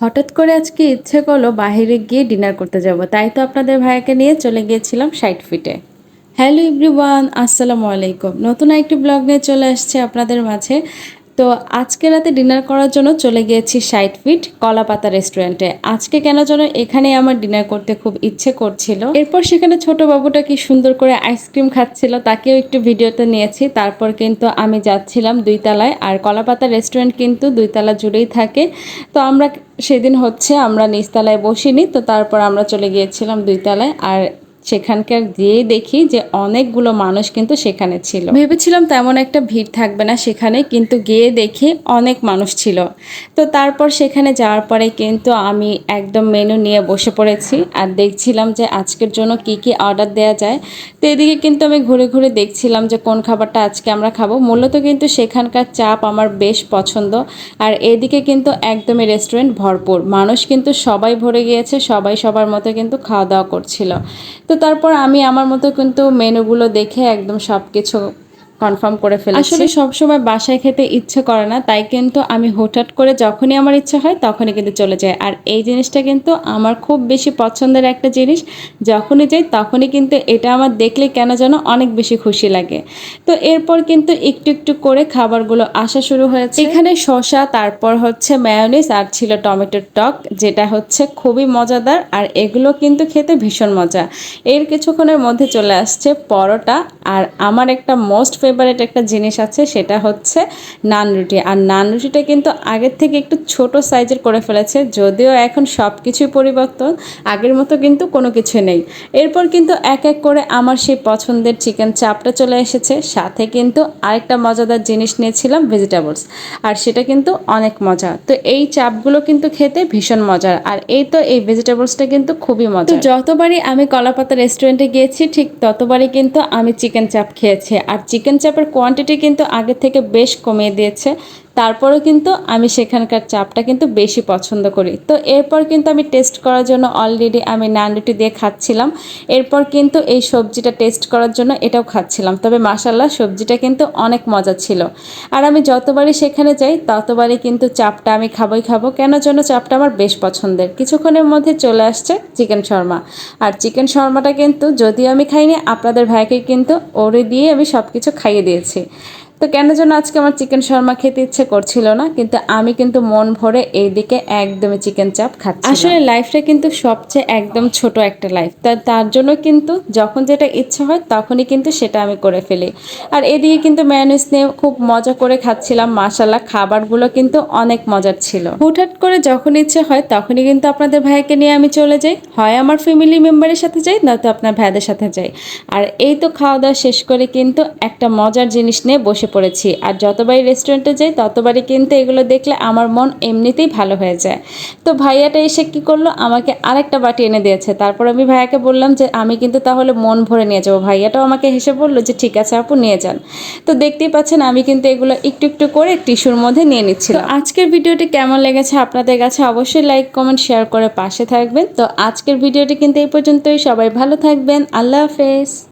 হঠাৎ করে আজকে ইচ্ছে করল বাহিরে গিয়ে ডিনার করতে যাব, তাই তো আপনাদের ভাইয়াকে নিয়ে চলে গিয়েছিলাম সাইট ফিটে। হ্যালো এভরিওয়ান, আসসালামু আলাইকুম। নতুন একটি ব্লগ নিয়ে চলে আসছে আপনাদের মাঝে। তো আজকে রাতে ডিনার করার জন্য চলে গিয়েছি সাইট ফিট কলাপাতা রেস্টুরেন্টে। আজকে কেন যেন এখানেই আমার ডিনার করতে খুব ইচ্ছে করছিল। এরপর সেখানে ছোট বাবুটা কি সুন্দর করে আইসক্রিম খাচ্ছিল তাকেও একটু ভিডিওতে নিয়েছি। তারপর কিন্তু আমি যাচ্ছিলাম দুই তলায় আর কলাপাতা রেস্টুরেন্ট কিন্তু দুই তলা জুড়েই থাকে। তো আমরা সেদিন হচ্ছে আমরা নিচতলায় বসিনি, তো তারপর আমরা চলে গিয়েছিলাম দুই তলায় আর সেখানকার গিয়ে দেখি যে অনেকগুলো মানুষ কিন্তু সেখানে ছিল। ভেবেছিলাম তেমন একটা ভিড় থাকবে না সেখানে, কিন্তু গিয়ে দেখি অনেক মানুষ ছিল। তো তারপর সেখানে যাওয়ার পরে কিন্তু আমি একদম মেনু নিয়ে বসে পড়েছি আর দেখছিলাম যে আজকের জন্য কি কি অর্ডার দেওয়া যায়। তো এদিকে কিন্তু আমি ঘুরে ঘুরে দেখছিলাম যে কোন খাবারটা আজকে আমরা খাব। মূলত কিন্তু সেখানকার চাপ আমার বেশ পছন্দ আর এদিকে কিন্তু একদমই রেস্টুরেন্ট ভরপুর। মানুষ কিন্তু সবাই ভরে গিয়েছে, সবাই সবার মতো কিন্তু খাওয়া দাওয়া করছিল। তো তারপর আমি আমার মতো কিন্তু মেনুগুলো দেখে একদম সব কিছু কনফার্ম করে ফেলেছি। আসলে সবসময় বাসায় খেতে ইচ্ছে করে না, তাই কিন্তু আমি হঠাৎ করে যখনই আমার ইচ্ছা হয় তখনই কিন্তু চলে যাই। আর এই জিনিসটা কিন্তু আমার খুব বেশি পছন্দের একটা জিনিস, যখনই যাই তখনই কিন্তু এটা আমার দেখলে কেন যেন অনেক বেশি খুশি লাগে। তো এরপর কিন্তু একটু একটু করে খাবারগুলো আসা শুরু হয়েছে। এখানে শসা, তারপর হচ্ছে ম্যায়োনিস আর ছিল টমেটোর টক, যেটা হচ্ছে খুবই মজাদার আর এগুলো কিন্তু খেতে ভীষণ মজা। এর কিছুক্ষণের মধ্যে চলে আসছে পরোটা আর আমার একটা মোস্ট ফেভারেট একটা জিনিস আছে, সেটা হচ্ছে নান রুটি। আর নান রুটিটা কিন্তু আগের থেকে একটু ছোট সাইজের করে ফেলেছে, যদিও এখন সব কিছুই পরিবর্তন, আগের মতো কিন্তু কোনো কিছু নেই। এরপর কিন্তু এক এক করে আমার সেই পছন্দের চিকেন চাপটা চলে এসেছে, সাথে কিন্তু আরেকটা মজাদার জিনিস নিয়েছিলাম ভেজিটেবলস আর সেটা কিন্তু অনেক মজা। তো এই চাপগুলো কিন্তু খেতে ভীষণ মজার। আর এই তো এই ভেজিটেবলসটা কিন্তু খুবই মজা যতবারই আমি কলাপাতা রেস্টুরেন্টে গিয়েছি, ঠিক ততবারই কিন্তু আমি চিকেন চাপ খেয়েছি। আর চিকেন চাপের কোয়ান্টিটি কিন্তু আগের থেকে বেশ কমিয়ে দিয়েছে। তারপরেও কিন্তু আমি সেখানকার চাপটা কিন্তু বেশি পছন্দ করি। তো এরপর কিন্তু আমি টেস্ট করার জন্য অলরেডি আমি নান রুটি দিয়ে খাচ্ছিলাম। এরপর কিন্তু এই সবজিটা টেস্ট করার জন্য এটাও খাচ্ছিলাম। তবে মাসাল্লাহ সবজিটা কিন্তু অনেক মজা ছিল। আর আমি যতবারই সেখানে যাই, ততবারই কিন্তু চাপটা আমি খাবোই খাব। কেন জন্য চাপটা আমার বেশ পছন্দের। কিছুক্ষণের মধ্যে চলে আসছে চিকেন শর্মা। আর চিকেন শর্মাটা কিন্তু যদিও আমি খাইনি, আপনাদের ভাইকে কিন্তু ওরে দিয়ে আমি সব কিছু খাইয়ে দিয়েছি। তো কেন যেন আজকে আমার চিকেন শর্মা খেতে ইচ্ছে করছিল না, কিন্তু আমি কিন্তু মন ভরে এইদিকে একদমই চিকেন চাপ খাচ্ছি আসলে লাইফটা কিন্তু সবচেয়ে একদম ছোট একটা লাইফ। তা, তার জন্য কিন্তু যখন যেটা ইচ্ছে হয় তখনই কিন্তু সেটা আমি করে ফেলি। আর এদিকে কিন্তু ম্যানেজ নিয়ে খুব মজা করে খাচ্ছিলাম মাসাল্লাহ খাবারগুলো কিন্তু অনেক মজার ছিল। হুটহাট করে যখন ইচ্ছে হয় তখনই কিন্তু আপনাদের ভাইকে নিয়ে আমি চলে যাই। হয় আমার ফ্যামিলি মেম্বারের সাথে যাই, নয়তো আপনার ভাইদের সাথে যাই। আর এই তো খাওয়া দাওয়া শেষ করে কিন্তু একটা মজার জিনিস নিয়ে বসে পড়েছি। আর যতবারই রেস্টুরেন্টে যাই, ততবারই কিন্তু এগুলো দেখলে আমার মন এমনিতেই ভালো হয়ে যায়। তো ভাইয়াটা এসে কি করল? আমাকে আরেকটা বাটি এনে দিয়েছে। তারপর আমি ভাইয়াকে বললাম যে, আমি কিন্তু তাহলে মন ভরে নিয়ে যাব। ভাইয়াটাও আমাকে হেসে বলল যে, ঠিক আছে আপু, নিয়ে যান। তো দেখতেই পাচ্ছেন আমি কিন্তু এগুলো একটু একটু করে টিস্যুর মধ্যে নিয়ে নিচ্ছিলাম। আজকের ভিডিওটি কেমন লেগেছে আপনাদের কাছে অবশ্যই লাইক কমেন্ট শেয়ার করে পাশে থাকবেন। তো আজকের ভিডিওটি কিন্তু এই পর্যন্তই। সবাই ভালো থাকবেন। আল্লাহ হাফেজ।